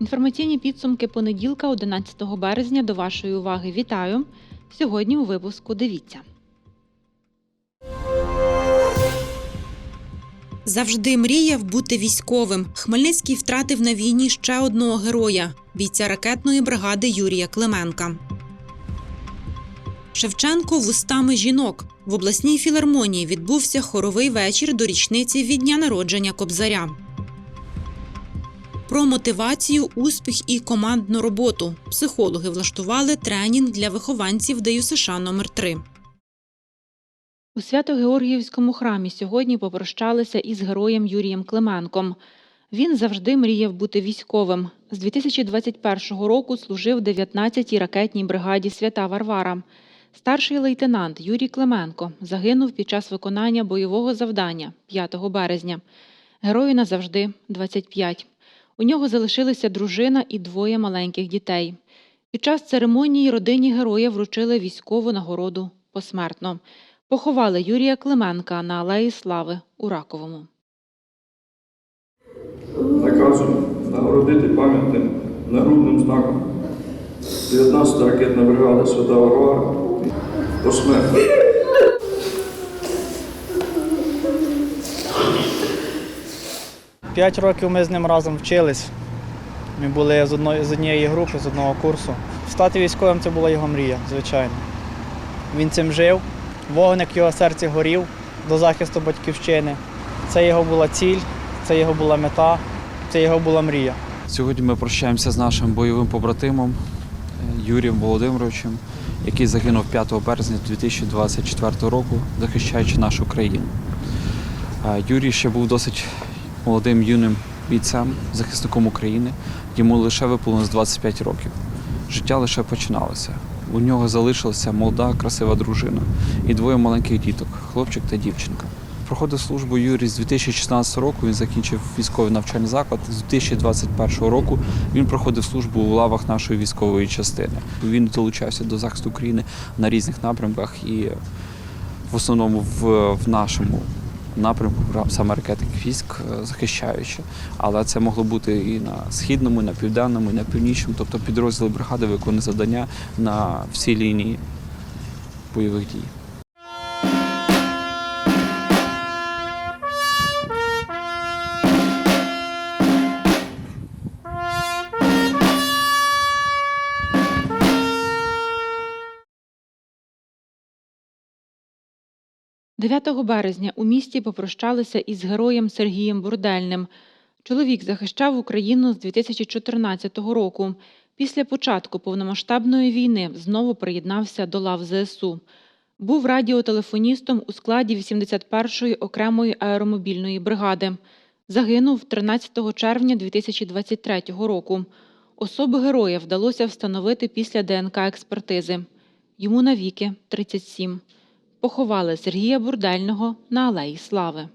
Інформаційні підсумки понеділка, 11 березня. До вашої уваги вітаю. Сьогодні у випуску дивіться. Завжди мріяв бути військовим. Хмельницький втратив на війні ще одного героя бійця ракетної бригади Юрія Клименка. Шевченко вустами жінок. В обласній філармонії відбувся хоровий вечір до річниці від дня народження Кобзаря. Про мотивацію, успіх і командну роботу. Психологи влаштували тренінг для вихованців ДЮСШ номер 3 У Свято-Георгіївському храмі сьогодні попрощалися із героєм Юрієм Клименком. Він завжди мріяв бути військовим. З 2021 року служив в 19-й ракетній бригаді Свята Варвара. Старший лейтенант Юрій Клименко загинув під час виконання бойового завдання 5 березня. Герою назавжди 25. У нього залишилися дружина і двоє маленьких дітей. Під час церемонії родині героя вручили військову нагороду посмертно. Поховали Юрія Клименка на Алеї Слави у Раковому. наказом нагородити пам'ятним нагрудним знаком 19-та ракетна бригада Свята Варвара посмертно. П'ять років ми з ним разом вчились. Ми були з, одної, з однієї групи, з одного курсу. Стати військовим це була його мрія, звичайно. Він цим жив, вогник в його серці горів до захисту батьківщини. Це його була ціль, це його була мета, це його була мрія. Сьогодні ми прощаємося з нашим бойовим побратимом е, Юрієм Володимировичем, який загинув 5 березня 2024 року, захищаючи нашу країну. Юрій ще був досить молодим юним бійцем, захисником України. Йому лише виповнилось 25 років. Життя лише починалося. У нього залишилася молода, красива дружина і двоє маленьких діток хлопчик та дівчинка. Проходив службу Юрій з 2016 року. Він закінчив військовий навчальний заклад. З 2021 року він проходив службу у лавах нашої військової частини. Він долучався до захисту України на різних напрямках і в основному в, в нашому напрямку саме ракети військ, е, захищаючи. Але це могло бути і на східному, і на південному, і на північному, тобто підрозділи бригади виконують завдання на всій лінії бойових дій. – 9 березня у місті попрощалися із героєм Сергієм Бурдельним. Чоловік захищав Україну з 2014 року. Після початку повномасштабної війни знову приєднався до лав ЗСУ. Був радіотелефоністом у складі 81-ї окремої аеромобільної бригади. Загинув 13 червня 2023 року. Особу героя вдалося встановити після ДНК-експертизи. Йому навіки 37. Поховали Сергія Бурдельного на Алеї Слави.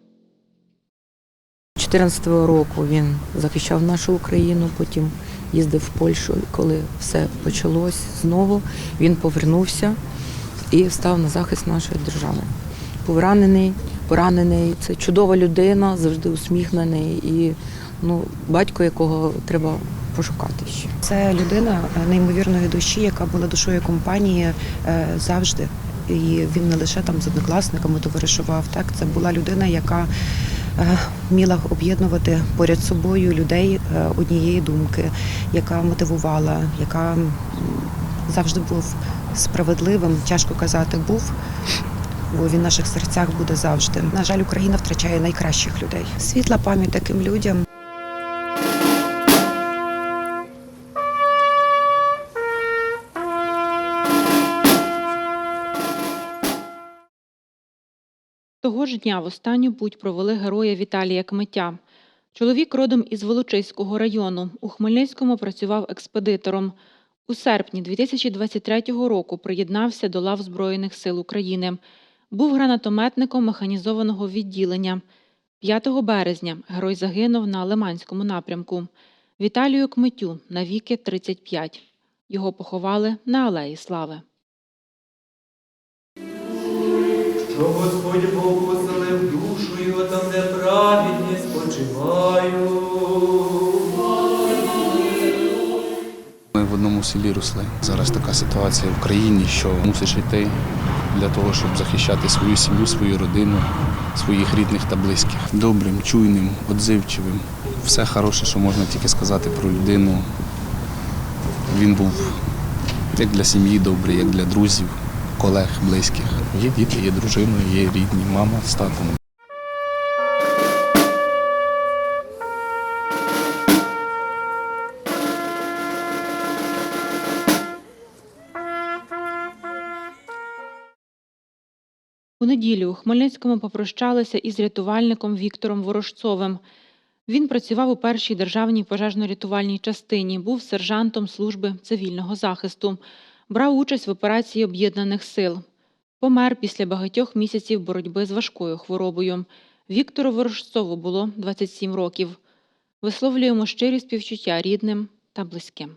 2014 року він захищав нашу Україну, потім їздив в Польщу, коли все почалось знову. Він повернувся і став на захист нашої держави. Поранений, поранений, це чудова людина, завжди усміхнений і ну, батько, якого треба пошукати ще. Це людина неймовірної душі, яка була душою компанії е, завжди. І він не лише там з однокласниками товаришував. Так, це була людина, яка е, вміла об'єднувати поряд собою людей е, однієї думки, яка мотивувала, яка завжди був справедливим. Тяжко казати був. Бо він в наших серцях буде завжди. На жаль, Україна втрачає найкращих людей. Світла пам'ять таким людям. Того ж дня в останню путь провели героя Віталія Кмиття. Чоловік родом із Волочиського району. У Хмельницькому працював експедитором. У серпні 2023 року приєднався до лав Збройних сил України. Був гранатометником механізованого відділення. 5 березня герой загинув на Лиманському напрямку. Віталію Кмитю навіки 35. Його поховали на Алеї Слави. Що Господь Бог поселив душу його там, де праведні спочивають. Ми в одному селі росли. Зараз така ситуація в країні, що мусиш йти для того, щоб захищати свою сім'ю, свою родину, своїх рідних та близьких. Добрим, чуйним, отзивчивим. Все хороше, що можна тільки сказати про людину. Він був як для сім'ї добрий, як для друзів, колег, близьких. Є діти, є дружина, є рідні, мама з татом. У неділю у Хмельницькому попрощалися із рятувальником Віктором Ворожцовим. Він працював у першій державній пожежно-рятувальній частині, був сержантом служби цивільного захисту, брав участь в операції об'єднаних сил. Помер після багатьох місяців боротьби з важкою хворобою. Віктору Ворожцову було 27 років. Висловлюємо щирі співчуття рідним та близьким.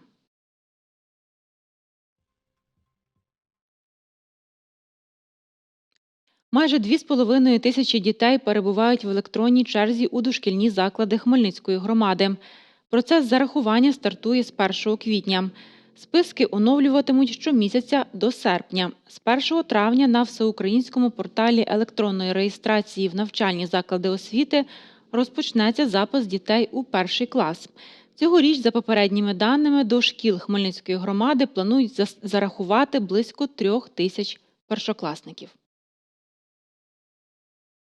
Майже 2,5 тисячі дітей перебувають в електронній черзі у дошкільні заклади Хмельницької громади. Процес зарахування стартує з 1 квітня. Списки оновлюватимуть щомісяця до серпня. З 1 травня на всеукраїнському порталі електронної реєстрації в навчальні заклади освіти розпочнеться запис дітей у перший клас. Цьогоріч, за попередніми даними, до шкіл Хмельницької громади планують зарахувати близько трьох тисяч першокласників.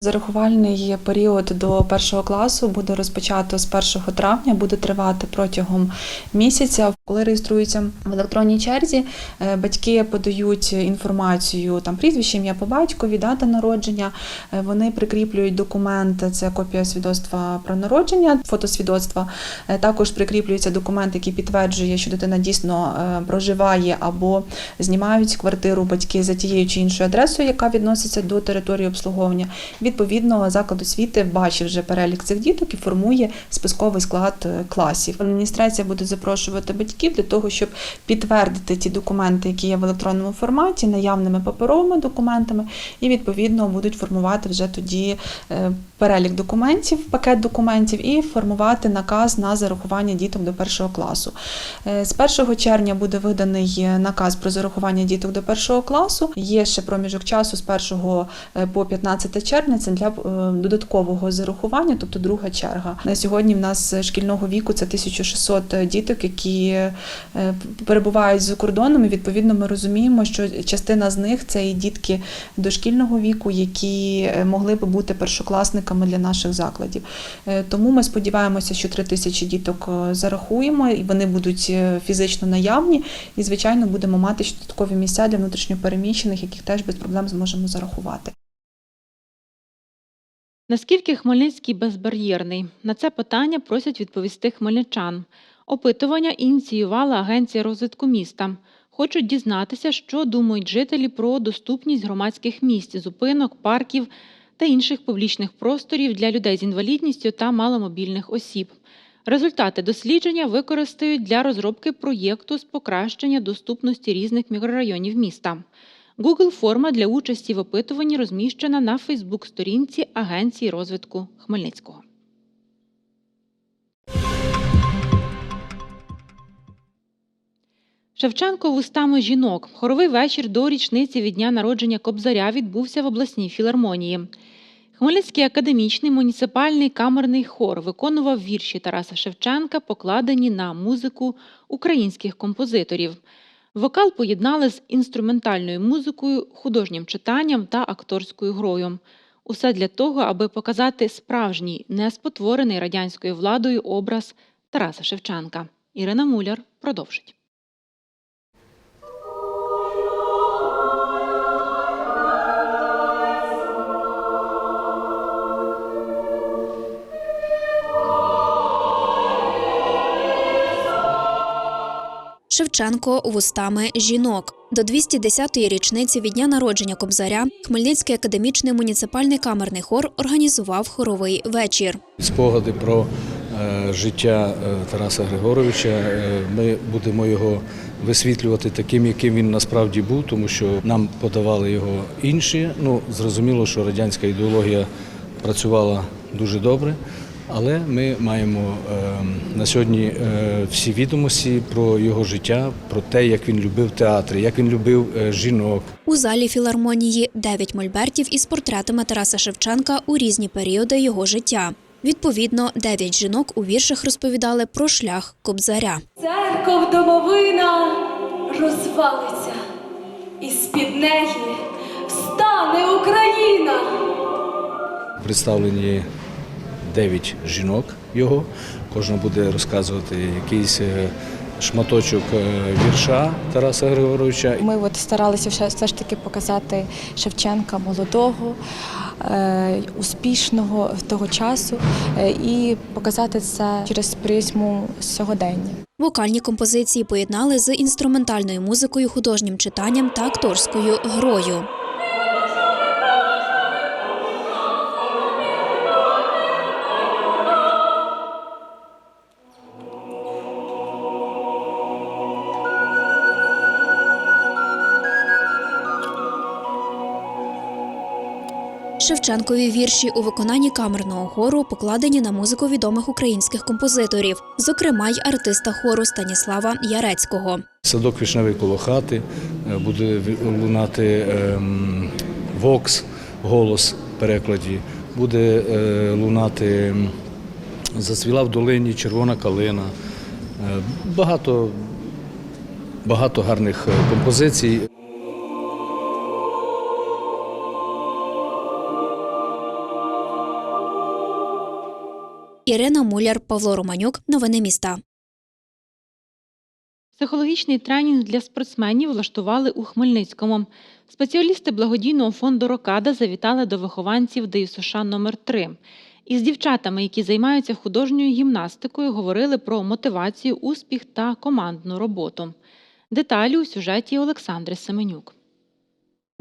Зарахувальний період до першого класу буде розпочато з 1 травня, буде тривати протягом місяця. Коли реєструються в електронній черзі, е, батьки подають інформацію там прізвище, ім'я по батькові, дата народження. Е, Вони прикріплюють документ, це копія свідоцтва про народження, фотосвідоцтва. Е, Також прикріплюється документ, який підтверджує, що дитина дійсно проживає або знімають квартиру батьки за тією чи іншою адресою, яка відноситься до території обслуговування. Відповідно, заклад освіти бачив вже перелік цих діток і формує списковий склад е, класів. Адміністрація буде запрошувати батьків для того, щоб підтвердити ті документи, які є в електронному форматі, наявними паперовими документами, і відповідно будуть формувати вже тоді е, перелік документів, пакет документів, і формувати наказ на зарахування діток до першого класу. Е, З 1 червня буде виданий наказ про зарахування діток до першого класу. Є ще проміжок часу з 1 е, по 15 червня. Це для е, додаткового зарахування, тобто друга черга. На сьогодні в нас шкільного віку це 1600 діток, які перебувають за кордоном. І відповідно ми розуміємо, що частина з них це і дітки дошкільного віку, які могли би бути першокласниками для наших закладів. Е, Тому ми сподіваємося, що 3 тисячі діток е, зарахуємо, і вони будуть е, фізично наявні. І, звичайно, будемо мати додаткові місця для внутрішньопереміщених, яких теж без проблем зможемо зарахувати. Наскільки Хмельницький безбар'єрний? На це питання просять відповісти хмельничан. Опитування ініціювала Агенція розвитку міста. Хочуть дізнатися, що думають жителі про доступність громадських місць, зупинок, парків та інших публічних просторів для людей з інвалідністю та маломобільних осіб. Результати дослідження використають для розробки проєкту з покращення доступності різних мікрорайонів міста. Google форма для участі в опитуванні розміщена на Фейсбук-сторінці Агенції розвитку Хмельницького. Шевченко вустами жінок. Хоровий вечір до річниці від дня народження Кобзаря відбувся в обласній філармонії. Хмельницький академічний муніципальний камерний хор виконував вірші Тараса Шевченка, покладені на музику українських композиторів. Вокал поєднали з інструментальною музикою, художнім читанням та акторською грою. Усе для того, аби показати справжній, неспотворений радянською владою образ Тараса Шевченка. Ірина Муляр продовжить. Шевченко вустами жінок. До 210-ї річниці від дня народження Кобзаря Хмельницький академічний муніципальний камерний хор організував хоровий вечір. Спогади про е, життя е, Тараса Григоровича. Е, Ми будемо його висвітлювати таким, яким він насправді був, тому що нам подавали його інші. Ну, зрозуміло, що радянська ідеологія працювала дуже добре. Але ми маємо е, на сьогодні е, всі відомості про його життя, про те, як він любив театри, як він любив е, жінок, У залі філармонії дев'ять мольбертів із портретами Тараса Шевченка у різні періоди його життя. Відповідно, дев'ять жінок у віршах розповідали про шлях кобзаря. Церков домовина розвалиться, і з-під неї встане Україна. представлені дев'ять жінок його. Кожна буде розказувати якийсь е, шматочок е, вірша Тараса Григоровича. Ми от старалися все, все ж таки показати Шевченка молодого, е, успішного того часу і показати це через призму сьогодення. Вокальні композиції поєднали з інструментальною музикою, художнім читанням та акторською грою. Шевченкові вірші у виконанні камерного хору покладені на музику відомих українських композиторів, зокрема й артиста хору Станіслава Ярецького. Садок вишневий коло хати е, буде лунати ем, вокс, голос в перекладі, буде е, лунати Зацвіла в долині червона калина. Е, Багато, багато гарних композицій. Ірина Муляр, Павло Романюк. Новини міста. Психологічний тренінг для спортсменів влаштували у Хмельницькому. Спеціалісти благодійного фонду Рокада завітали до вихованців ДЮСШ номер 3 Із дівчатами, які займаються художньою гімнастикою, говорили про мотивацію, успіх та командну роботу. Деталі у сюжеті Олександри Семенюк.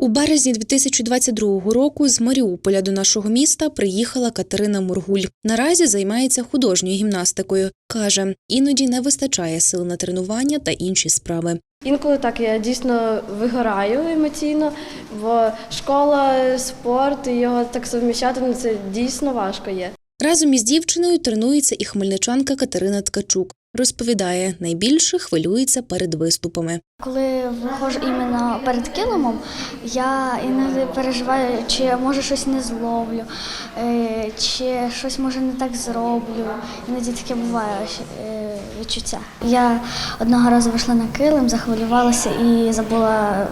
У березні 2022 року з Маріуполя до нашого міста приїхала Катерина Мургуль. Наразі займається художньою гімнастикою. Каже, іноді не вистачає сил на тренування та інші справи. Інколи так я дійсно вигораю емоційно, бо школа, спорт і його так совміщати ну, це дійсно важко є. Разом із дівчиною тренується і хмельничанка Катерина Ткачук. Розповідає, найбільше хвилюється перед виступами. Коли виходжу іменно перед килимом, я іноді переживаю, чи я може щось не зловлю, е, чи щось може не так зроблю. Іноді таке буває е, відчуття. Я одного разу вийшла на килим, захвилювалася і забула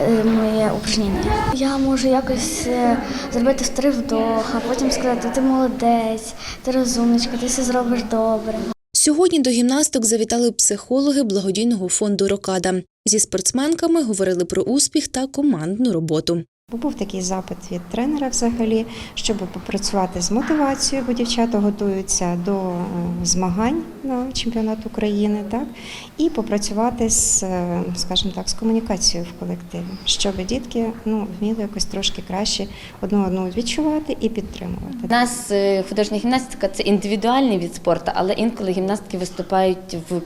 е, моє упражнення. Я можу якось зробити три вдох, а потім сказати, ти молодець, ти розумничка, ти все зробиш добре. Сьогодні до гімнасток завітали психологи благодійного фонду Рокада. Зі спортсменками говорили про успіх та командну роботу. Був такий запит від тренера взагалі, щоб попрацювати з мотивацією, бо дівчата готуються до е, змагань на чемпіонат України, так і попрацювати з, е, скажімо так, з комунікацією в колективі, щоб дітки ну вміли якось трошки краще одну одну відчувати і підтримувати. У нас е, художня гімнастика це індивідуальний від спорту, але інколи гімнастки виступають в в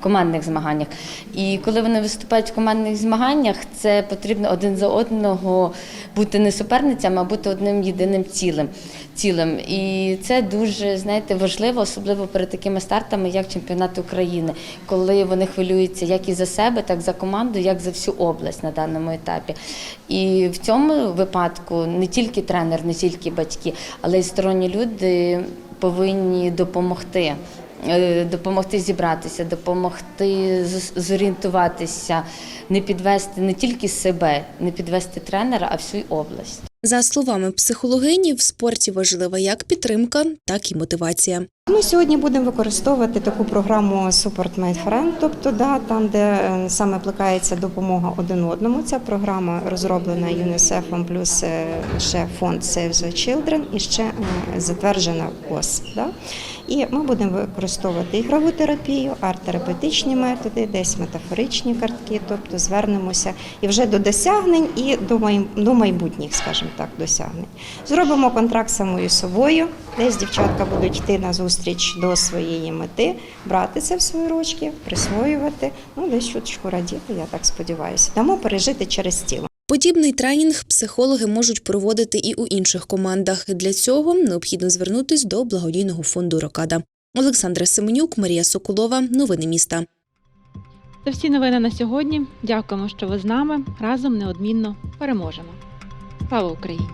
командних змаганнях. І коли вони виступають в командних змаганнях, це потрібно один за одного бути не суперницями, а бути одним єдиним цілим. цілим. І це дуже знаєте, важливо, особливо перед такими стартами, як чемпіонат України, коли вони хвилюються як і за себе, так і за команду, як за всю область на даному етапі. І в цьому випадку не тільки тренер, не тільки батьки, але й сторонні люди повинні допомогти. Е, Допомогти зібратися, допомогти зорієнтуватися, не підвести не тільки себе, не підвести тренера, а всю область. За словами психологині, в спорті важлива як підтримка, так і мотивація. Ми сьогодні будемо використовувати таку програму Support Made Friend, тобто да, там, де е, саме плекається допомога один одному. Ця програма розроблена ЮНІСЕФом, плюс е, ще фонд Save the Children і ще е, затверджена КОС. Да? І ми будемо використовувати ігрову терапію, арт-терапевтичні методи, десь метафоричні картки, тобто звернемося і вже до досягнень, і до майбутніх, скажімо так, досягнень. Зробимо контракт самою собою, десь дівчатка будуть йти на зустріч до своєї мети, брати це в свої ручки, присвоювати, ну десь чуточку радіти, я так сподіваюся. Дамо пережити через тіло. Подібний тренінг психологи можуть проводити і у інших командах. Для цього необхідно звернутись до благодійного фонду Рокада. Олександра Семенюк, Марія Соколова. Новини міста. Це всі новини на сьогодні. Дякуємо, що ви з нами. Разом неодмінно переможемо. Слава Україні!